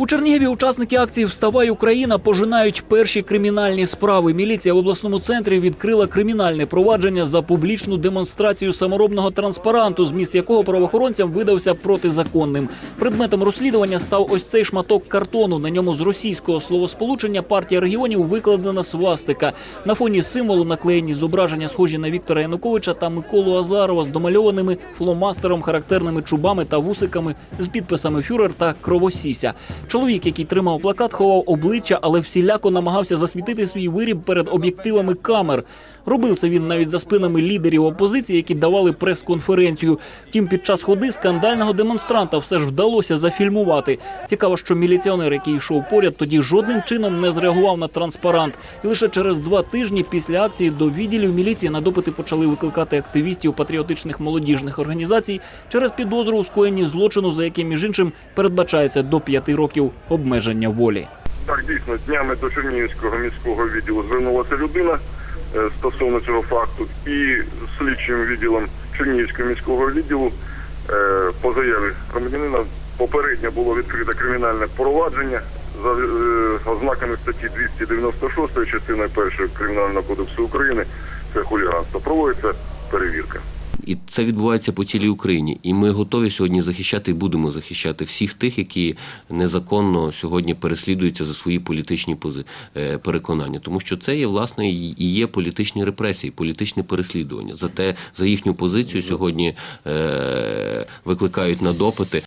У Чернігові учасники акції Вставай Україна пожинають перші кримінальні справи. Міліція в обласному центрі відкрила кримінальне провадження за публічну демонстрацію саморобного транспаранту, зміст якого правоохоронцям видався протизаконним. Предметом розслідування став ось цей шматок картону. На ньому з російського словосполучення партія регіонів викладена свастика. На фоні символу наклеєні зображення, схожі на Віктора Януковича та Миколу Азарова з домальованими фломастером, характерними чубами та вусиками з підписами Фюрер та Кровосіся. Чоловік, який тримав плакат, ховав обличчя, але всіляко намагався засвітити свій виріб перед об'єктивами камер. Робив це він навіть за спинами лідерів опозиції, які давали прес-конференцію. Втім, під час ходи скандального демонстранта все ж вдалося зафільмувати. Цікаво, що міліціонер, який йшов поряд, тоді жодним чином не зреагував на транспарант. І лише через два тижні після акції до відділів міліції на допити почали викликати активістів патріотичних молодіжних організацій через підозру у скоєнні злочину, за яким між іншим передбачається до п'яти років обмеження волі. Так, дійсно, днями до Чернігівського міського відділу звернулася людина стосовно цього факту, і слідчим відділом Чернігівського міського відділу е, по заяві громадянина попередньо було відкрите кримінальне провадження за е, ознаками статті 296 частини 1 Кримінального кодексу України. Це хуліганство. Проводиться перевірка. І це відбувається по цілій Україні. І ми готові сьогодні захищати і будемо захищати всіх тих, які незаконно сьогодні переслідуються за свої політичні пози- е, переконання. Тому що це є власне і і є політичні репресії, політичне переслідування. За те, за їхню позицію сьогодні е, викликають на допити.